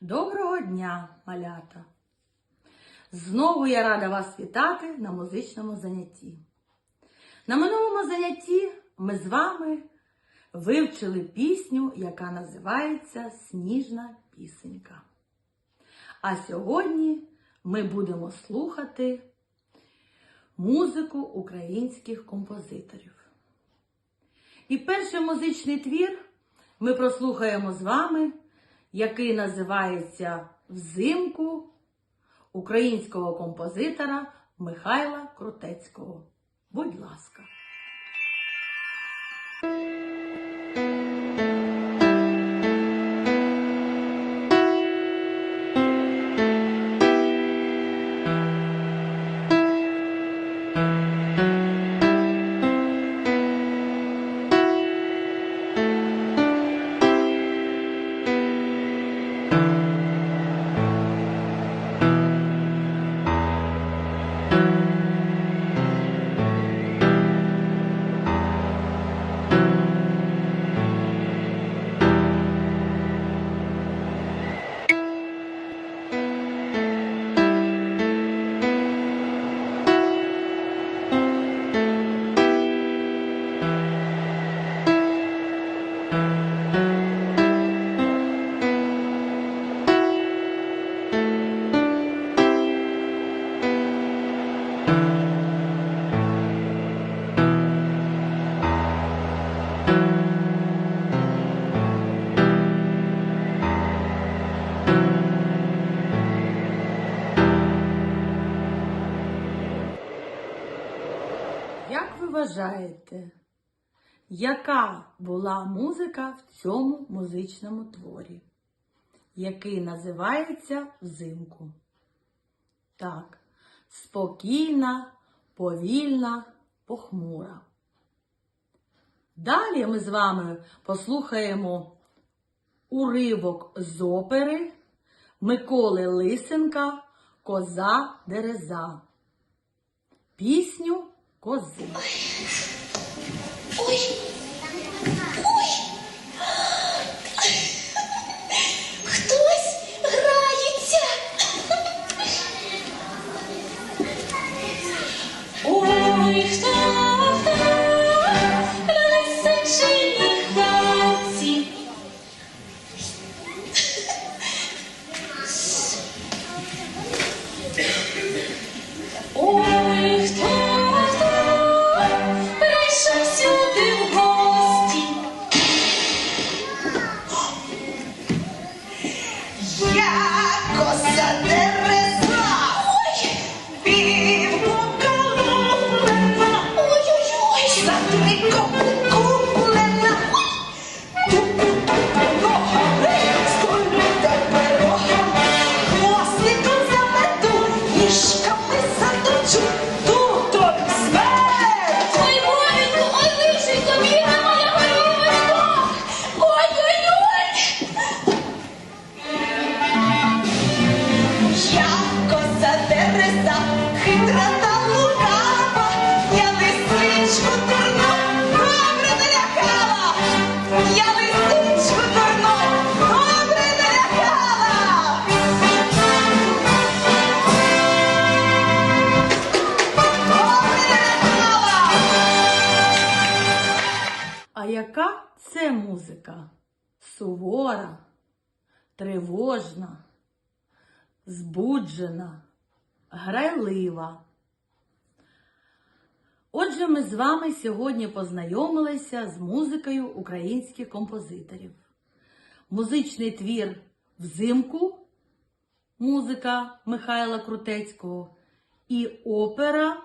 Доброго дня, малята! Знову я рада вас вітати на музичному занятті. На минулому занятті ми з вами вивчили пісню, яка називається Сніжна пісенька. А сьогодні ми будемо слухати музику українських композиторів. І перший музичний твір ми прослухаємо з вами, який називається Взимку українського композитора Михайла Крутецького. Будь ласка. Як ви вважаєте, яка була музика в цьому музичному творі, який називається Взимку? Так, спокійна, повільна, похмура. Далі ми з вами послухаємо уривок з опери Миколи Лисенка Коза Дереза. Пісню cozinha. Oi. Oi. Я коса дереза, це музика? Сувора, тривожна, збуджена, грайлива. Отже, ми з вами сьогодні познайомилися з музикою українських композиторів. Музичний твір Взимку, музика Михайла Крутецького і опера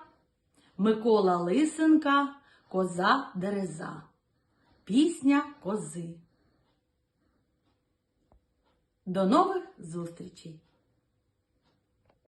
Микола Лисенка Коза Дереза. Пісня кози. До нових зустрічей!